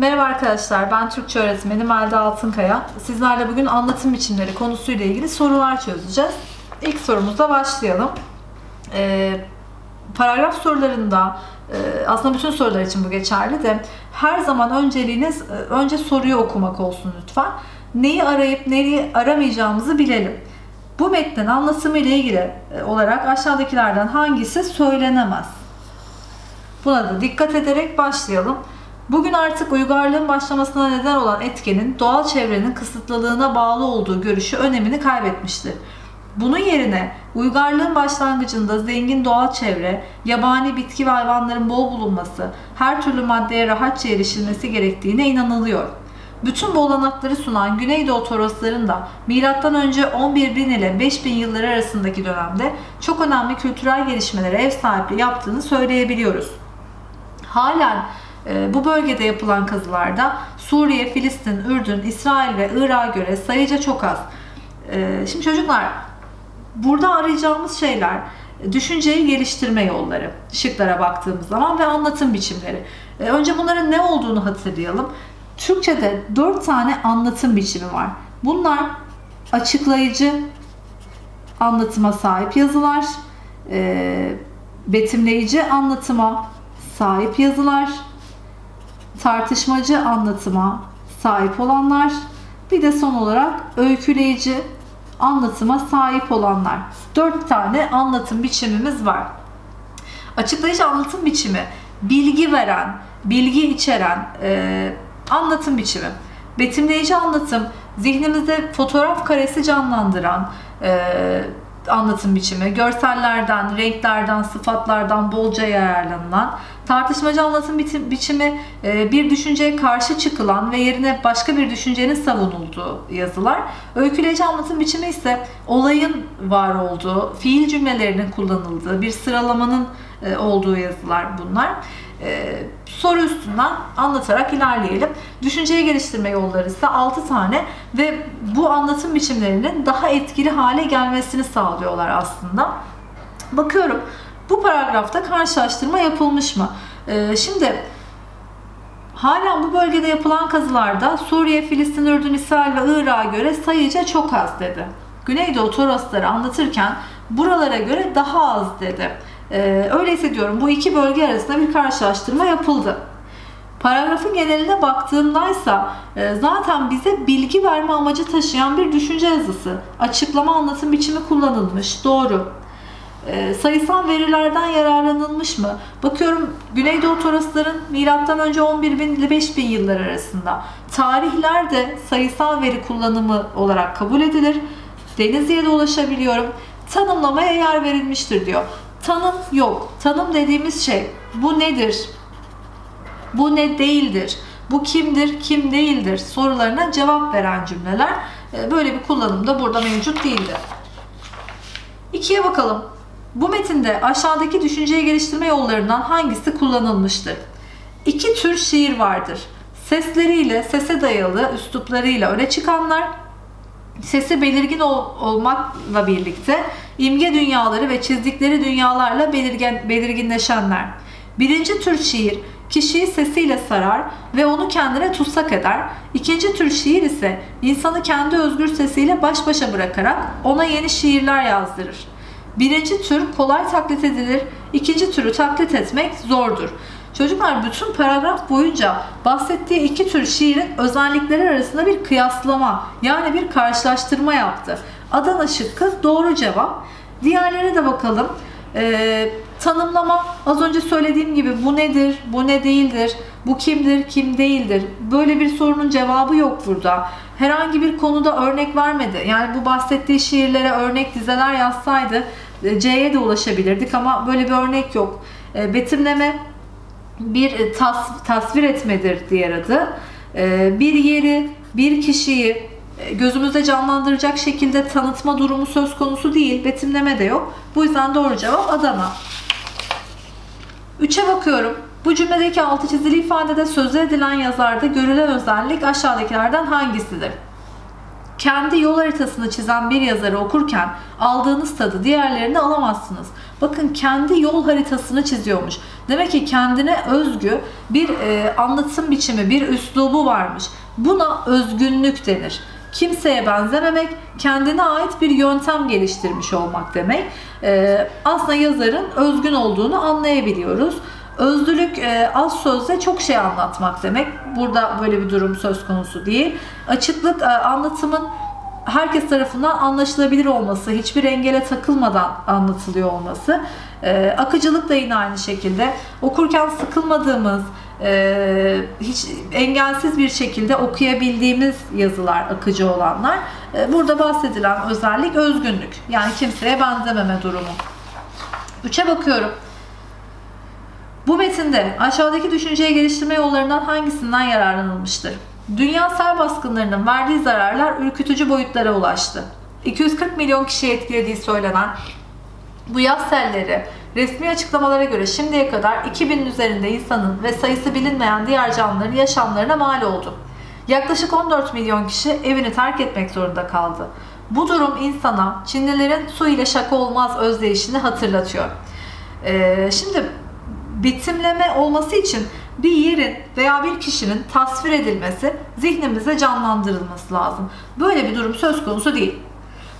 Merhaba arkadaşlar, ben Türkçe öğretmeni Melda Altınkaya. Sizlerle bugün anlatım biçimleri konusuyla ilgili sorular çözeceğiz. İlk sorumuzla başlayalım. Ee, paragraf sorularında, e, aslında bütün sorular için bu geçerli de her zaman önceliğiniz e, önce soruyu okumak olsun lütfen. Neyi arayıp neyi aramayacağımızı bilelim. Bu metnin anlatımı ile ilgili e, olarak aşağıdakilerden hangisi söylenemez? Buna da dikkat ederek başlayalım. Bugün artık uygarlığın başlamasına neden olan etkenin doğal çevrenin kısıtlılığına bağlı olduğu görüşü önemini kaybetmiştir. Bunun yerine uygarlığın başlangıcında zengin doğal çevre, yabani bitki ve hayvanların bol bulunması, her türlü maddeye rahatça erişilmesi gerektiğine inanılıyor. Bütün bu olanakları sunan Güneydoğu Torosların da M.Ö. 11.000 ile 5000 yılları arasındaki dönemde çok önemli kültürel gelişmelere ev sahipliği yaptığını söyleyebiliyoruz. Halen bu bölgede yapılan kazılarda Suriye, Filistin, Ürdün, İsrail ve Irak'a göre sayıca çok az. E, şimdi çocuklar burada arayacağımız şeyler düşünceyi geliştirme yolları şıklara baktığımız zaman ve anlatım biçimleri. E, önce bunların ne olduğunu hatırlayalım. Türkçe'de dört tane anlatım biçimi var. Bunlar açıklayıcı anlatıma sahip yazılar, betimleyici anlatıma sahip yazılar, tartışmacı anlatıma sahip olanlar, bir de son olarak öyküleyici anlatıma sahip olanlar. Dört tane anlatım biçimimiz var. Açıklayıcı anlatım biçimi bilgi veren, bilgi içeren e, anlatım biçimi. Betimleyici anlatım zihnimizde fotoğraf karesi canlandıran e, anlatım biçimi. Görsellerden, renklerden, sıfatlardan bolca yararlanılan. Tartışmacı anlatım biçim- biçimi e, bir düşünceye karşı çıkılan ve yerine başka bir düşüncenin savunulduğu yazılar. Öyküleyici anlatım biçimi ise olayın var olduğu, fiil cümlelerinin kullanıldığı, bir sıralamanın e, olduğu yazılar bunlar. E, soru üstünden anlatarak ilerleyelim. Düşünceyi geliştirme yolları ise 6 tane ve bu anlatım biçimlerinin daha etkili hale gelmesini sağlıyorlar aslında. Bakıyorum bu paragrafta karşılaştırma yapılmış mı? E, şimdi Halen bu bölgede yapılan kazılarda Suriye, Filistin, Ürdün, İsrail ve Irak'a göre sayıca çok az dedi. Güneydoğu Torosları anlatırken buralara göre daha az dedi. Ee, öyleyse diyorum bu iki bölge arasında bir karşılaştırma yapıldı. Paragrafın geneline baktığımdaysa e, zaten bize bilgi verme amacı taşıyan bir düşünce yazısı, açıklama anlatım biçimi kullanılmış. Doğru. E, sayısal verilerden yararlanılmış mı? Bakıyorum Güneydoğu Torosların milattan önce 11.000 ile 5.000 yıllar arasında. Tarihler de sayısal veri kullanımı olarak kabul edilir. Denizli'ye de ulaşabiliyorum. Tanımlamaya yer verilmiştir diyor. Tanım yok. Tanım dediğimiz şey bu nedir? Bu ne değildir? Bu kimdir, kim değildir sorularına cevap veren cümleler. E, Böyle bir kullanım da burada mevcut değildi. İkiye bakalım. Bu metinde aşağıdaki düşünceyi geliştirme yollarından hangisi kullanılmıştır? İki tür şiir vardır. Sesleriyle, sese dayalı üsluplarıyla öne çıkanlar, sesi belirgin ol- olmakla birlikte imge dünyaları ve çizdikleri dünyalarla belirgen, belirginleşenler. Birinci tür şiir kişiyi sesiyle sarar ve onu kendine tutsak eder. İkinci tür şiir ise insanı kendi özgür sesiyle baş başa bırakarak ona yeni şiirler yazdırır. Birinci tür kolay taklit edilir, ikinci türü taklit etmek zordur. Çocuklar bütün paragraf boyunca bahsettiği iki tür şiirin özellikleri arasında bir kıyaslama yani bir karşılaştırma yaptı. Adana şıkkı doğru cevap. Diğerlerine de bakalım. Ee, tanımlama az önce söylediğim gibi bu nedir, bu ne değildir, bu kimdir, kim değildir. Böyle bir sorunun cevabı yok burada. Herhangi bir konuda örnek vermedi. Yani bu bahsettiği şiirlere örnek dizeler yazsaydı C'ye de ulaşabilirdik ama böyle bir örnek yok. E, betimleme bir e, tas, tasvir etmedir diğer adı. E, bir yeri, bir kişiyi e, gözümüzde canlandıracak şekilde tanıtma durumu söz konusu değil. Betimleme de yok. Bu yüzden doğru cevap Adana. Üçe bakıyorum. Bu cümledeki altı çizili ifadede sözde edilen yazarda görülen özellik aşağıdakilerden hangisidir? Kendi yol haritasını çizen bir yazarı okurken aldığınız tadı diğerlerinde alamazsınız. Bakın kendi yol haritasını çiziyormuş. Demek ki kendine özgü bir e, anlatım biçimi, bir üslubu varmış. Buna özgünlük denir. Kimseye benzememek, kendine ait bir yöntem geliştirmiş olmak demek. E, aslında yazarın özgün olduğunu anlayabiliyoruz. Özlülük e, az sözle çok şey anlatmak demek. Burada böyle bir durum söz konusu değil. Açıklık e, anlatımın herkes tarafından anlaşılabilir olması, hiçbir engele takılmadan anlatılıyor olması. E, akıcılık da yine aynı şekilde. Okurken sıkılmadığımız, hiç engelsiz bir şekilde okuyabildiğimiz yazılar, akıcı olanlar. Burada bahsedilen özellik özgünlük. Yani kimseye benzememe durumu. Üçe bakıyorum. Bu metinde aşağıdaki düşünceyi geliştirme yollarından hangisinden yararlanılmıştır? Dünya sel baskınlarının verdiği zararlar ürkütücü boyutlara ulaştı. 240 milyon kişiyi etkilediği söylenen bu yaz selleri resmi açıklamalara göre şimdiye kadar 2000'in üzerinde insanın ve sayısı bilinmeyen diğer canlıların yaşamlarına mal oldu. Yaklaşık 14 milyon kişi evini terk etmek zorunda kaldı. Bu durum insana Çinlilerin su ile şaka olmaz özdeyişini hatırlatıyor. Ee, şimdi betimleme olması için bir yerin veya bir kişinin tasvir edilmesi, zihnimize canlandırılması lazım. Böyle bir durum söz konusu değil.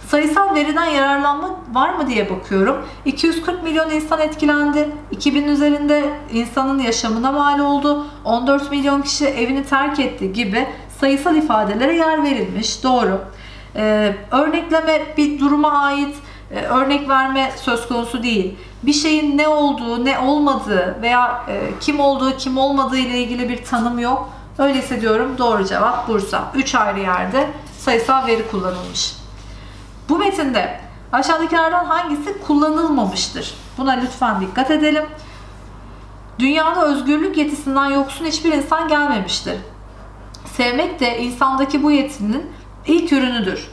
Sayısal veriden yararlanma var mı diye bakıyorum. 240 milyon insan etkilendi. 2000 üzerinde insanın yaşamına mal oldu. 14 milyon kişi evini terk etti gibi sayısal ifadelere yer verilmiş. Doğru. Ee, örnekleme bir duruma ait e, örnek verme söz konusu değil. Bir şeyin ne olduğu, ne olmadığı veya e, kim olduğu, kim olmadığı ile ilgili bir tanım yok. Öyleyse diyorum doğru cevap Bursa. 3 ayrı yerde sayısal veri kullanılmış. Bu metinde aşağıdakilerden hangisi kullanılmamıştır? Buna lütfen dikkat edelim. Dünyada özgürlük yetisinden yoksun hiçbir insan gelmemiştir. Sevmek de insandaki bu yetinin ilk ürünüdür.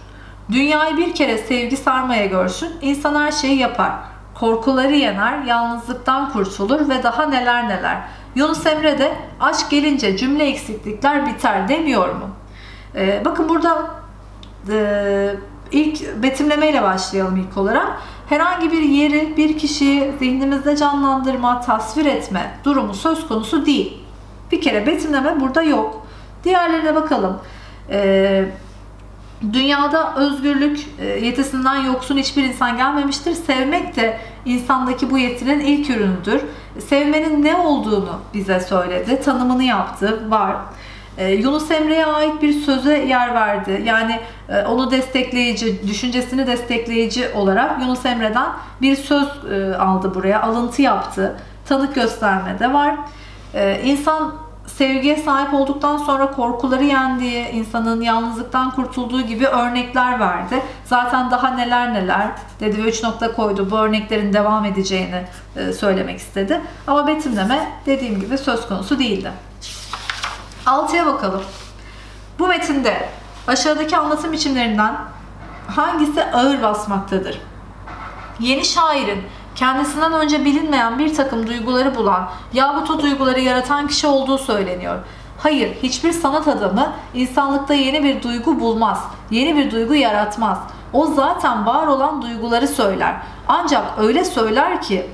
Dünyayı bir kere sevgi sarmaya görsün, insan her şeyi yapar. Korkuları yener, yalnızlıktan kurtulur ve daha neler neler. Yunus Emre de aşk gelince cümle eksiklikler biter demiyor mu? Ee, bakın burada e, ilk betimlemeyle başlayalım ilk olarak. Herhangi bir yeri, bir kişiyi zihnimizde canlandırma, tasvir etme durumu söz konusu değil. Bir kere betimleme burada yok. Diğerlerine bakalım. Ee, Dünyada özgürlük e, yetisinden yoksun hiçbir insan gelmemiştir. Sevmek de insandaki bu yetinin ilk ürünüdür. Sevmenin ne olduğunu bize söyledi, tanımını yaptı, var. E, Yunus Emre'ye ait bir söze yer verdi. Yani e, onu destekleyici, düşüncesini destekleyici olarak Yunus Emre'den bir söz aldı buraya, alıntı yaptı. Tanık gösterme de var. İnsan sevgiye sahip olduktan sonra korkuları yendiği, insanın yalnızlıktan kurtulduğu gibi örnekler verdi. Zaten daha neler neler dedi ve 3 nokta koydu. Bu örneklerin devam edeceğini e, söylemek istedi. Ama betimleme dediğim gibi söz konusu değildi. Altıya bakalım. Bu metinde aşağıdaki anlatım biçimlerinden hangisi ağır basmaktadır? Yeni şairin kendisinden önce bilinmeyen bir takım duyguları bulan yahut duyguları yaratan kişi olduğu söyleniyor. Hayır, hiçbir sanat adamı insanlıkta yeni bir duygu bulmaz, yeni bir duygu yaratmaz. O zaten var olan duyguları söyler. Ancak öyle söyler ki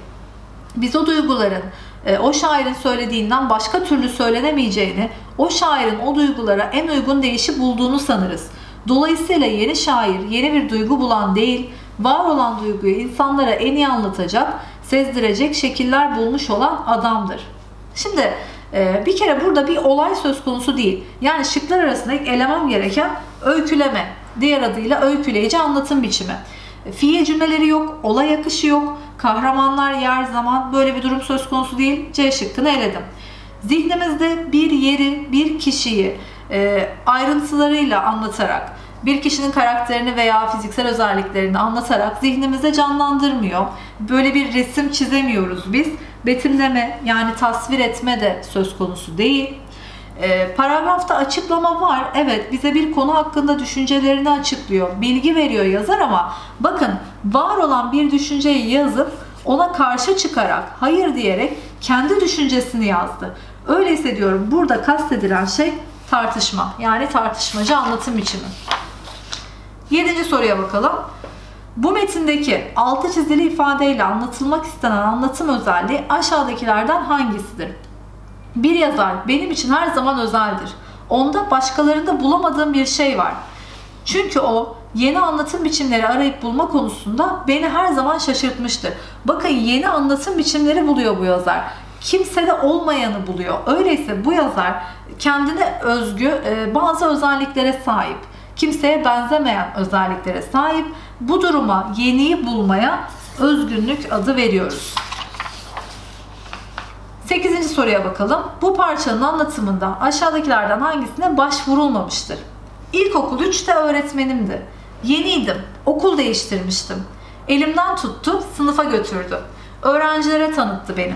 biz o duyguların e, o şairin söylediğinden başka türlü söylenemeyeceğini, o şairin o duygulara en uygun değişi bulduğunu sanırız. Dolayısıyla yeni şair yeni bir duygu bulan değil, var olan duyguyu insanlara en iyi anlatacak, sezdirecek şekiller bulmuş olan adamdır. Şimdi e, bir kere burada bir olay söz konusu değil. Yani şıklar arasında elemem gereken öyküleme. Diğer adıyla öyküleyici anlatım biçimi. Fiil cümleleri yok, olay akışı yok, kahramanlar yer zaman böyle bir durum söz konusu değil. C şıkkını eledim. Zihnimizde bir yeri, bir kişiyi e, ayrıntılarıyla anlatarak bir kişinin karakterini veya fiziksel özelliklerini anlatarak zihnimize canlandırmıyor. Böyle bir resim çizemiyoruz biz. Betimleme yani tasvir etme de söz konusu değil. E, paragrafta açıklama var. Evet bize bir konu hakkında düşüncelerini açıklıyor. Bilgi veriyor yazar ama bakın var olan bir düşünceyi yazıp ona karşı çıkarak hayır diyerek kendi düşüncesini yazdı. Öyleyse diyorum burada kastedilen şey tartışma. Yani tartışmacı anlatım biçimi. Yedinci soruya bakalım. Bu metindeki altı çizili ifadeyle anlatılmak istenen anlatım özelliği aşağıdakilerden hangisidir? Bir yazar benim için her zaman özeldir. Onda başkalarında bulamadığım bir şey var. Çünkü o yeni anlatım biçimleri arayıp bulma konusunda beni her zaman şaşırtmıştır. Bakın yeni anlatım biçimleri buluyor bu yazar. Kimsede olmayanı buluyor. Öyleyse bu yazar kendine özgü e, bazı özelliklere sahip. Kimseye benzemeyen özelliklere sahip. Bu duruma yeniyi bulmaya özgünlük adı veriyoruz. 8. soruya bakalım. Bu parçanın anlatımında aşağıdakilerden hangisine başvurulmamıştır? İlkokul 3'te öğretmenimdi. Yeniydim. Okul değiştirmiştim. Elimden tuttu, sınıfa götürdü. Öğrencilere tanıttı beni.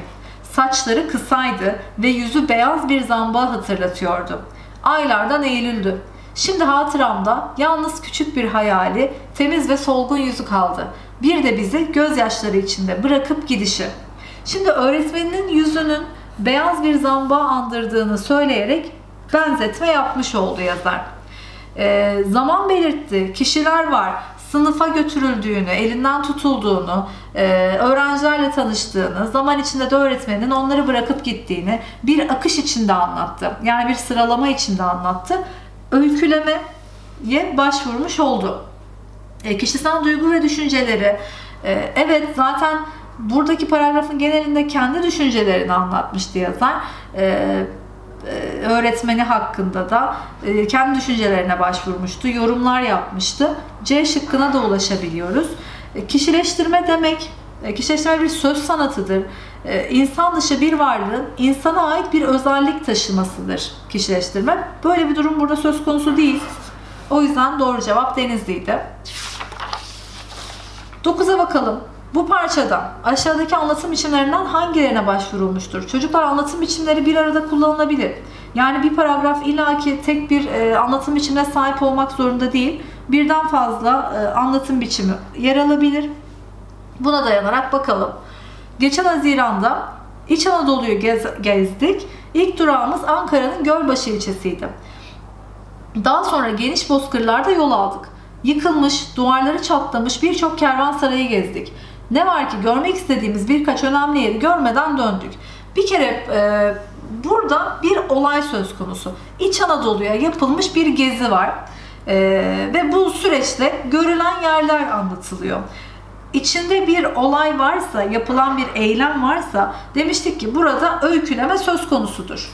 Saçları kısaydı ve yüzü beyaz bir zambağı hatırlatıyordu. Aylardan Eylül'dü. Şimdi hatıramda yalnız küçük bir hayali, temiz ve solgun yüzü kaldı. Bir de bizi gözyaşları içinde bırakıp gidişi. Şimdi öğretmeninin yüzünün beyaz bir zambağı andırdığını söyleyerek benzetme yapmış oldu yazar. Ee, zaman belirtti, kişiler var, sınıfa götürüldüğünü, elinden tutulduğunu, e, öğrencilerle tanıştığını, zaman içinde de öğretmenin onları bırakıp gittiğini bir akış içinde anlattı. Yani bir sıralama içinde anlattı. Öykülemeye başvurmuş oldu. E, kişisel duygu ve düşünceleri, e, evet zaten buradaki paragrafın genelinde kendi düşüncelerini anlatmıştı yazar. E, e, öğretmeni hakkında da e, kendi düşüncelerine başvurmuştu, yorumlar yapmıştı. C şıkkına da ulaşabiliyoruz. E, kişileştirme demek, kişileştirme bir söz sanatıdır. İnsan dışı bir varlığın insana ait bir özellik taşımasıdır kişileştirme. Böyle bir durum burada söz konusu değil. O yüzden doğru cevap Denizli'ydi. 9'a bakalım. Bu parçada aşağıdaki anlatım biçimlerinden hangilerine başvurulmuştur? Çocuklar anlatım biçimleri bir arada kullanılabilir. Yani bir paragraf illaki tek bir e, anlatım biçimine sahip olmak zorunda değil. Birden fazla e, anlatım biçimi yer alabilir. Buna dayanarak bakalım. Geçen Haziran'da İç Anadolu'yu gez, gezdik. İlk durağımız Ankara'nın Gölbaşı ilçesiydi. Daha sonra geniş bozkırlarda yol aldık. Yıkılmış, duvarları çatlamış birçok kervansarayı gezdik. Ne var ki görmek istediğimiz birkaç önemli yeri görmeden döndük. Bir kere e, burada bir olay söz konusu. İç Anadolu'ya yapılmış bir gezi var. E, ve bu süreçte görülen yerler anlatılıyor. İçinde bir olay varsa, yapılan bir eylem varsa demiştik ki burada öyküleme söz konusudur.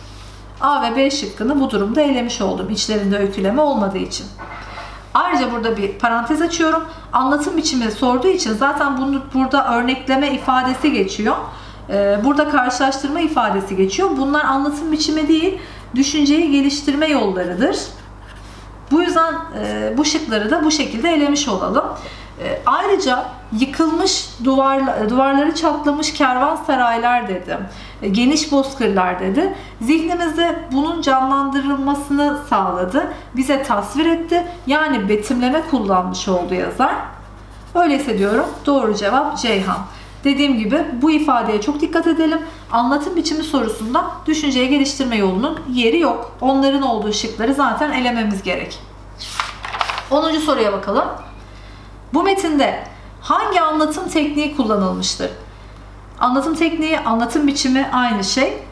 A ve B şıkkını bu durumda elemiş oldum içlerinde öyküleme olmadığı için. Ayrıca burada bir parantez açıyorum. Anlatım biçimi sorduğu için zaten bunu burada örnekleme ifadesi geçiyor. Ee, burada karşılaştırma ifadesi geçiyor. Bunlar anlatım biçimi değil, düşünceyi geliştirme yollarıdır. Bu yüzden e, bu şıkları da bu şekilde elemiş olalım. E, ayrıca yıkılmış duvarla, duvarları çatlamış kervansaraylar dedim. E, geniş bozkırlar dedi. Zihnimizde bunun canlandırılmasını sağladı. Bize tasvir etti. Yani betimleme kullanmış oldu yazar. Öyleyse diyorum doğru cevap Ceyhan. Dediğim gibi bu ifadeye çok dikkat edelim. Anlatım biçimi sorusunda düşünceye geliştirme yolunun yeri yok. Onların olduğu şıkları zaten elememiz gerek. 10. soruya bakalım. Bu metinde hangi anlatım tekniği kullanılmıştır? Anlatım tekniği, anlatım biçimi aynı şey.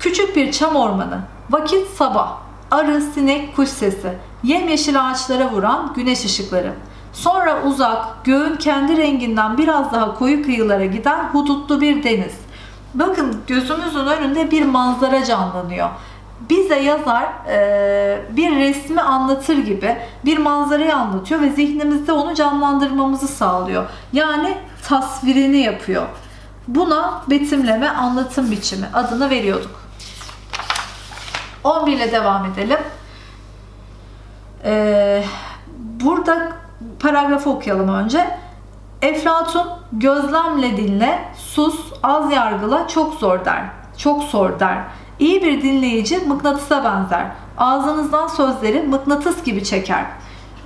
Küçük bir çam ormanı, vakit sabah, arı, sinek, kuş sesi, yemyeşil ağaçlara vuran güneş ışıkları. Sonra uzak, göğün kendi renginden biraz daha koyu kıyılara giden hudutlu bir deniz. Bakın gözümüzün önünde bir manzara canlanıyor bize yazar e, bir resmi anlatır gibi bir manzarayı anlatıyor ve zihnimizde onu canlandırmamızı sağlıyor. Yani tasvirini yapıyor. Buna betimleme anlatım biçimi adını veriyorduk. 11 ile devam edelim. Ee, burada paragrafı okuyalım önce. Eflatun gözlemle dinle, sus, az yargıla, çok zor der. Çok sor der. İyi bir dinleyici mıknatısa benzer. Ağzınızdan sözleri mıknatıs gibi çeker.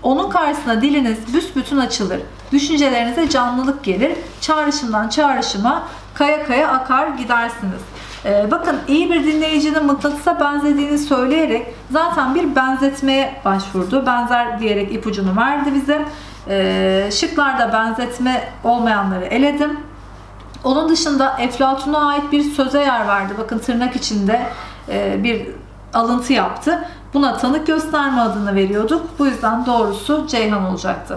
Onun karşısına diliniz büsbütün açılır. Düşüncelerinize canlılık gelir. Çağrışımdan çağrışıma kaya kaya akar gidersiniz. Ee, bakın iyi bir dinleyicinin mıknatısa benzediğini söyleyerek zaten bir benzetmeye başvurdu. Benzer diyerek ipucunu verdi bize. Ee, şıklarda benzetme olmayanları eledim. Onun dışında Eflatun'a ait bir söze yer verdi. Bakın tırnak içinde e, bir alıntı yaptı. Buna tanık gösterme adını veriyorduk. Bu yüzden doğrusu Ceyhan olacaktı.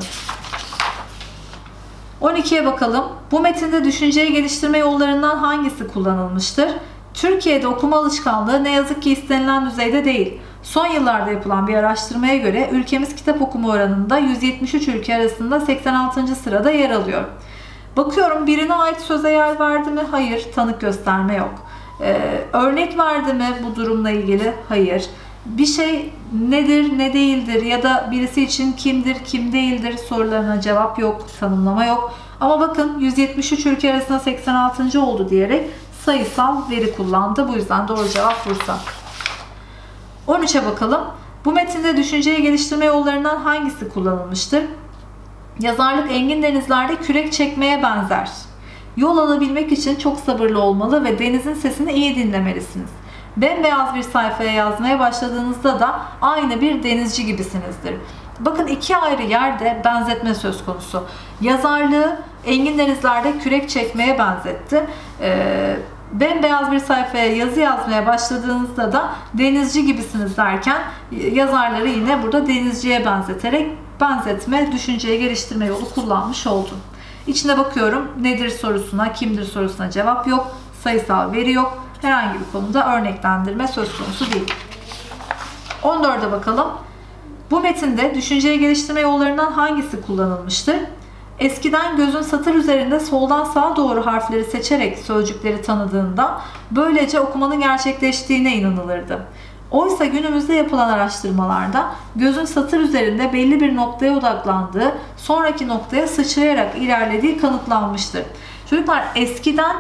12'ye bakalım. Bu metinde düşünceyi geliştirme yollarından hangisi kullanılmıştır? Türkiye'de okuma alışkanlığı ne yazık ki istenilen düzeyde değil. Son yıllarda yapılan bir araştırmaya göre ülkemiz kitap okuma oranında 173 ülke arasında 86. sırada yer alıyor. Bakıyorum birine ait söze yer verdi mi? Hayır. Tanık gösterme yok. Ee, örnek verdi mi bu durumla ilgili? Hayır. Bir şey nedir, ne değildir ya da birisi için kimdir, kim değildir sorularına cevap yok, tanımlama yok. Ama bakın 173 ülke arasında 86. oldu diyerek sayısal veri kullandı. Bu yüzden doğru cevap Bursa. 13'e bakalım. Bu metinde düşünceyi geliştirme yollarından hangisi kullanılmıştır? Yazarlık engin denizlerde kürek çekmeye benzer. Yol alabilmek için çok sabırlı olmalı ve denizin sesini iyi dinlemelisiniz. Bembeyaz bir sayfaya yazmaya başladığınızda da aynı bir denizci gibisinizdir. Bakın iki ayrı yerde benzetme söz konusu. Yazarlığı engin denizlerde kürek çekmeye benzetti. Ee, bembeyaz bir sayfaya yazı yazmaya başladığınızda da denizci gibisiniz derken yazarları yine burada denizciye benzeterek benzetme, düşünceye geliştirme yolu kullanmış oldum. İçine bakıyorum nedir sorusuna, kimdir sorusuna cevap yok, sayısal veri yok, herhangi bir konuda örneklendirme söz konusu değil. 14'e bakalım. Bu metinde düşünceyi geliştirme yollarından hangisi kullanılmıştır? Eskiden gözün satır üzerinde soldan sağa doğru harfleri seçerek sözcükleri tanıdığında böylece okumanın gerçekleştiğine inanılırdı. Oysa günümüzde yapılan araştırmalarda gözün satır üzerinde belli bir noktaya odaklandığı, sonraki noktaya sıçrayarak ilerlediği kanıtlanmıştır. Çocuklar eskiden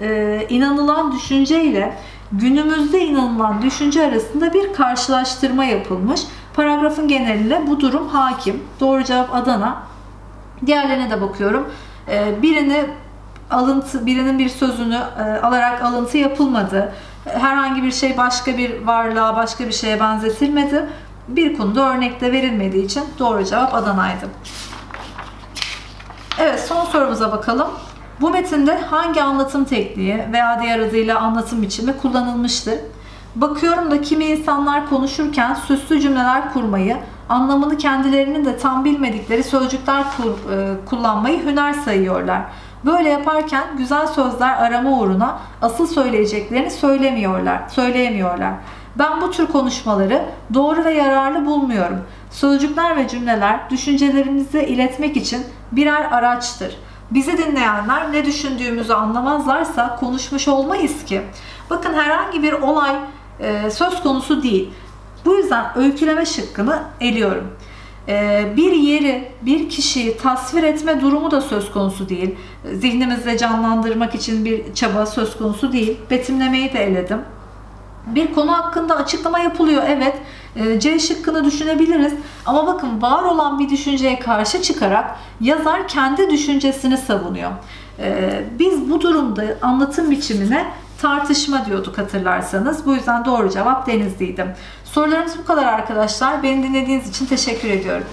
e, inanılan düşünce ile günümüzde inanılan düşünce arasında bir karşılaştırma yapılmış. Paragrafın genelinde bu durum hakim. Doğru cevap Adana. Diğerlerine de bakıyorum. E, birini alıntı, birinin bir sözünü e, alarak alıntı yapılmadı. Herhangi bir şey başka bir varlığa, başka bir şeye benzetilmedi. Bir konuda örnekte verilmediği için doğru cevap Adana'ydı. Evet son sorumuza bakalım. Bu metinde hangi anlatım tekniği veya diğer adıyla anlatım biçimi kullanılmıştır? Bakıyorum da kimi insanlar konuşurken süslü cümleler kurmayı, anlamını kendilerinin de tam bilmedikleri sözcükler kur, e, kullanmayı hüner sayıyorlar. Böyle yaparken güzel sözler arama uğruna asıl söyleyeceklerini söylemiyorlar, söyleyemiyorlar. Ben bu tür konuşmaları doğru ve yararlı bulmuyorum. Sözcükler ve cümleler düşüncelerimizi iletmek için birer araçtır. Bizi dinleyenler ne düşündüğümüzü anlamazlarsa konuşmuş olmayız ki. Bakın herhangi bir olay e, söz konusu değil. Bu yüzden öyküleme şıkkını eliyorum. E, bir yeri, bir kişiyi tasvir etme durumu da söz konusu değil. Zihnimizde canlandırmak için bir çaba söz konusu değil. Betimlemeyi de eledim. Bir konu hakkında açıklama yapılıyor. Evet, e, C şıkkını düşünebiliriz. Ama bakın var olan bir düşünceye karşı çıkarak yazar kendi düşüncesini savunuyor. E, biz bu durumda anlatım biçimine tartışma diyorduk hatırlarsanız. Bu yüzden doğru cevap Denizli'ydi. Sorularımız bu kadar arkadaşlar. Beni dinlediğiniz için teşekkür ediyorum.